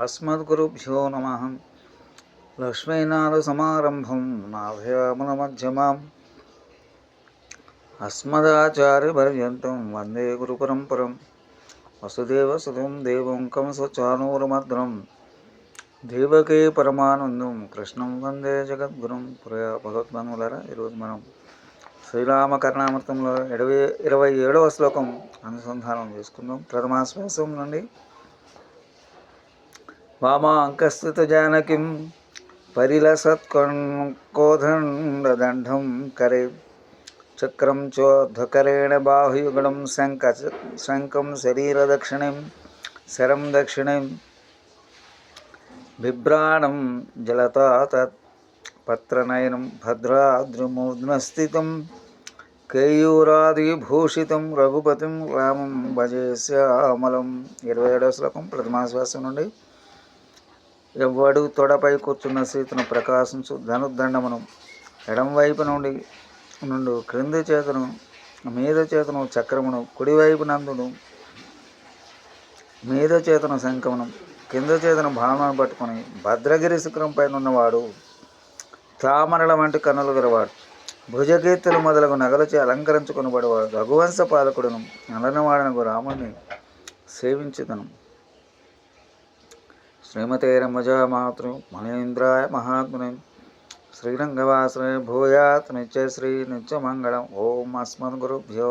అస్మద్గురుభ్యో నమ లక్ష్మీనారసమారంభం నాభయామనమధ్యమాం అస్మదాచార్యపర్యంతం వందే గురుపరంపరం వసుదేవసుతం దేవం కంసచానూరమద్రం దేవకే పరమానందం కృష్ణం వందే జగద్గురం పురయా భగవద్బంధువులరా ఈరోజు మనం శ్రీరామ కర్ణామృతంలో ఇరవై ఇరవై ఏడవ శ్లోకం అనుసంధానం చేసుకుందాం. ప్రథమాశ్వాసం నుండి వామాంకస్థిత జానకిం పరిలసత్కోదండం కరే చక్రం చోద్ధకరేణ బాహుయుగళం శంక శంకం శరీరదక్షిణం శరం దక్షిణం బిభ్రాణం జలతా తత్ పత్రనయనం భద్రాద్రిమూర్ధ్నస్థితం కేయూరాదిభూషితం రఘుపతిం రామం భజే శ్యామలం ఇరవై ఏడవ శ్లోకం ప్రథమాశ్వాసం నుండి ఎవ్వడు తొడపై కూర్చున్న సీతను ప్రకాశించు ధనుర్దండమును ఎడంవైపు నుండి నుండి క్రింది చేతను మీద చేతను చక్రమును కుడివైపు నందును మీద చేతను శంఖమును కింద చేతను భావనను పట్టుకొని భద్రగిరి శిఖరం పైన ఉన్నవాడు తామరల వంటి కన్నులు గలవాడు. భుజకీర్తులు మొదలగు నగలచే అలంకరించుకునబడేవాడు. రఘువంశ పాలకుడును నలనవాడనకు రాముడిని సేవించుదను. శ్రీమతే రమజామాతృ మహేంద్రాయ మహాత్ముని శ్రీరంగవాసనే భూయాత్ నిత్య శ్రీ నిత్యమంగళం ఓం అస్మద్గురుభ్యో